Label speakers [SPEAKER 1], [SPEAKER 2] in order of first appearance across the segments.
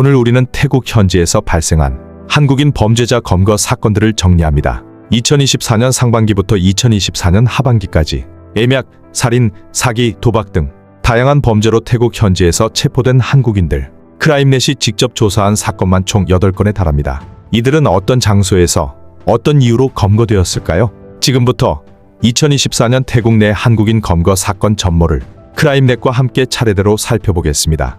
[SPEAKER 1] 오늘 우리는 태국 현지에서 발생한 한국인 범죄자 검거 사건들을 정리합니다. 2024년 상반기부터 2024년 하반기까지 애약, 살인, 사기, 도박 등 다양한 범죄로 태국 현지에서 체포된 한국인들 크라임넷이 직접 조사한 사건만 총 8건에 달합니다. 이들은 어떤 장소에서 어떤 이유로 검거되었을까요? 지금부터 2024년 태국 내 한국인 검거 사건 전모를 크라임넷과 함께 차례대로 살펴보겠습니다.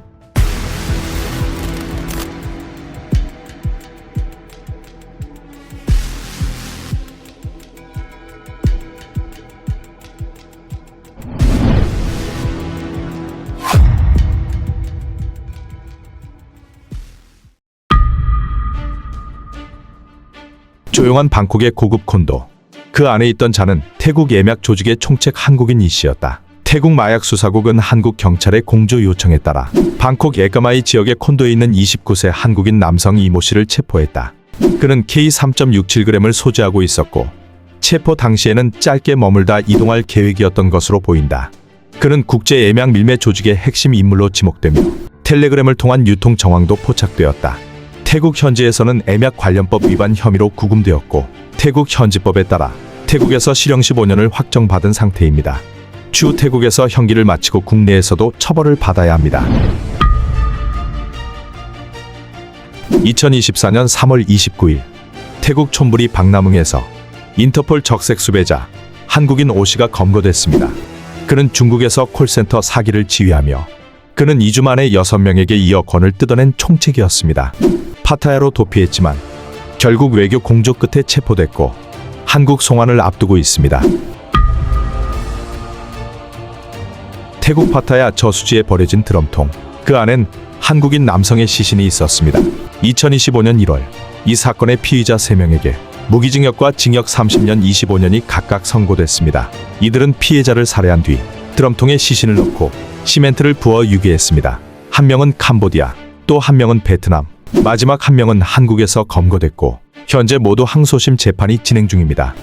[SPEAKER 1] 조용한 방콕의 고급 콘도. 그 안에 있던 자는 태국 예약 조직의 총책 한국인 이 씨였다. 태국 마약 수사국은 한국 경찰의 공조 요청에 따라 방콕 에까마이 지역의 콘도에 있는 29세 한국인 남성 이모 씨를 체포했다. 그는 K3.67g을 소지하고 있었고 체포 당시에는 짧게 머물다 이동할 계획이었던 것으로 보인다. 그는 국제 예약 밀매 조직의 핵심 인물로 지목되며 텔레그램을 통한 유통 정황도 포착되었다. 태국 현지에서는 애약 관련법 위반 혐의로 구금되었고 태국 현지법에 따라 태국에서 실형 15년을 확정받은 상태입니다. 추후 태국에서 형기를 마치고 국내에서도 처벌을 받아야 합니다. 2024년 3월 29일 태국 촌부리 박남흥에서 인터폴 적색 수배자 한국인 오 씨가 검거됐습니다. 그는 중국에서 콜센터 사기를 지휘하며 그는 2주 만에 6명에게 2억 원을 뜯어낸 총책이었습니다. 파타야로 도피했지만 결국 외교 공조 끝에 체포됐고 한국 송환을 앞두고 있습니다. 태국 파타야 저수지에 버려진 드럼통. 그 안엔 한국인 남성의 시신이 있었습니다. 2025년 1월 이 사건의 피의자 3명에게 무기징역과 징역 30년 25년이 각각 선고됐습니다. 이들은 피해자를 살해한 뒤 드럼통에 시신을 넣고 시멘트를 부어 유기했습니다. 한 명은 캄보디아, 또 한 명은 베트남, 마지막 한 명은 한국에서 검거됐고 현재 모두 항소심 재판이 진행 중입니다.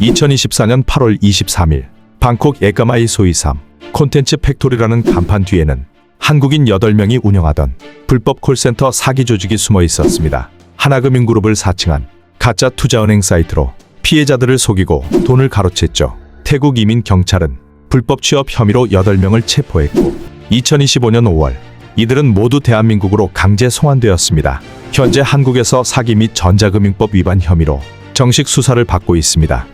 [SPEAKER 1] 2024년 8월 23일 방콕 에까마이 소이삼 콘텐츠 팩토리라는 간판 뒤에는 한국인 8명이 운영하던 불법 콜센터 사기 조직이 숨어 있었습니다. 하나금융그룹을 사칭한 가짜 투자은행 사이트로 피해자들을 속이고 돈을 가로챘죠. 태국 이민 경찰은 불법 취업 혐의로 8명을 체포했고 2025년 5월 이들은 모두 대한민국으로 강제 송환되었습니다. 현재 한국에서 사기 및 전자금융법 위반 혐의로 정식 수사를 받고 있습니다.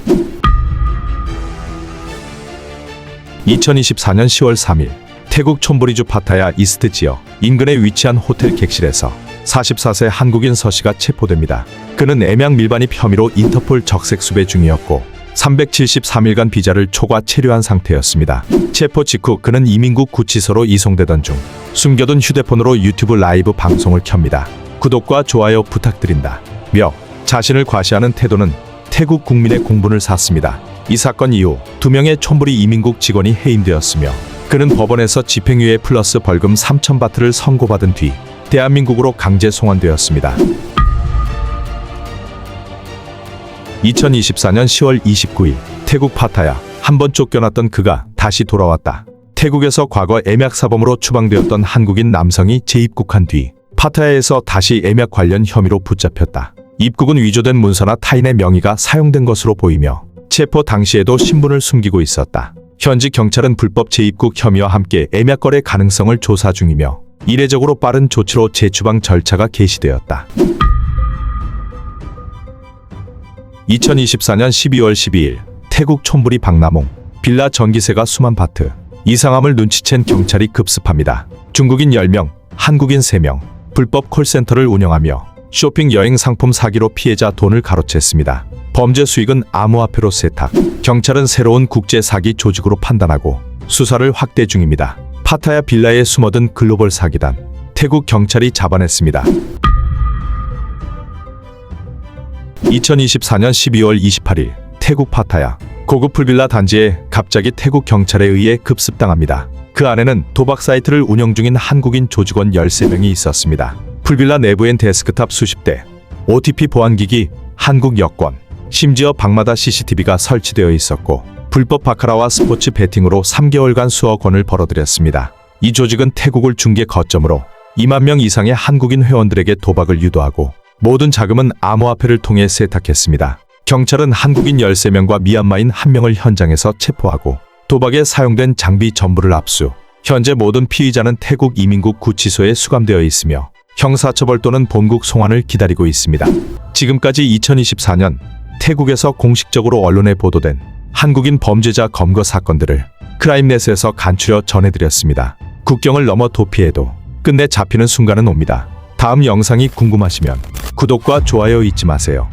[SPEAKER 1] 2024년 10월 3일 태국 촌부리주 파타야 이스트 지역 인근에 위치한 호텔 객실에서 44세 한국인 서 씨가 체포됩니다. 그는 애명 밀반입 혐의로 인터폴 적색 수배 중이었고 373일간 비자를 초과 체류한 상태였습니다. 체포 직후 그는 이민국 구치소로 이송되던 중 숨겨둔 휴대폰으로 유튜브 라이브 방송을 켭니다. 구독과 좋아요 부탁드린다. 며 자신을 과시하는 태도는 태국 국민의 공분을 샀습니다. 이 사건 이후 두 명의 촌부리 이민국 직원이 해임되었으며 그는 법원에서 집행유예 플러스 벌금 3천 바트를 선고받은 뒤 대한민국으로 강제 송환되었습니다. 2024년 10월 29일 태국 파타야 한 번 쫓겨났던 그가 다시 돌아왔다. 태국에서 과거 애약 사범으로 추방되었던 한국인 남성이 재입국한 뒤 파타야에서 다시 애약 관련 혐의로 붙잡혔다. 입국은 위조된 문서나 타인의 명의가 사용된 것으로 보이며 체포 당시에도 신분을 숨기고 있었다. 현지 경찰은 불법 재입국 혐의와 함께 애약 거래 가능성을 조사 중이며 이례적으로 빠른 조치로 재추방 절차가 개시되었다. 2024년 12월 12일 태국 촌부리 박남홍 빌라 전기세가 수만 바트 이상함을 눈치챈 경찰이 급습합니다. 중국인 10명, 한국인 3명 불법 콜센터를 운영하며 쇼핑 여행 상품 사기로 피해자 돈을 가로챘습니다. 범죄 수익은 암호화폐로 세탁. 경찰은 새로운 국제 사기 조직으로 판단하고 수사를 확대 중입니다. 파타야 빌라에 숨어든 글로벌 사기단 태국 경찰이 잡아냈습니다. 2024년 12월 28일 태국 파타야 고급 풀빌라 단지에 갑자기 태국 경찰에 의해 급습당합니다. 그 안에는 도박 사이트를 운영 중인 한국인 조직원 13명이 있었습니다. 풀빌라 내부엔 데스크탑 수십 대, OTP 보안기기, 한국 여권, 심지어 방마다 CCTV가 설치되어 있었고 불법 바카라와 스포츠 베팅으로 3개월간 수억 원을 벌어들였습니다. 이 조직은 태국을 중계 거점으로 2만 명 이상의 한국인 회원들에게 도박을 유도하고 모든 자금은 암호화폐를 통해 세탁했습니다. 경찰은 한국인 13명과 미얀마인 1명을 현장에서 체포하고 도박에 사용된 장비 전부를 압수. 현재 모든 피의자는 태국 이민국 구치소에 수감되어 있으며 형사처벌 또는 본국 송환을 기다리고 있습니다. 지금까지 2024년 태국에서 공식적으로 언론에 보도된 한국인 범죄자 검거 사건들을 크라임넷에서 간추려 전해드렸습니다. 국경을 넘어 도피해도 끝내 잡히는 순간은 옵니다. 다음 영상이 궁금하시면 구독과 좋아요 잊지 마세요.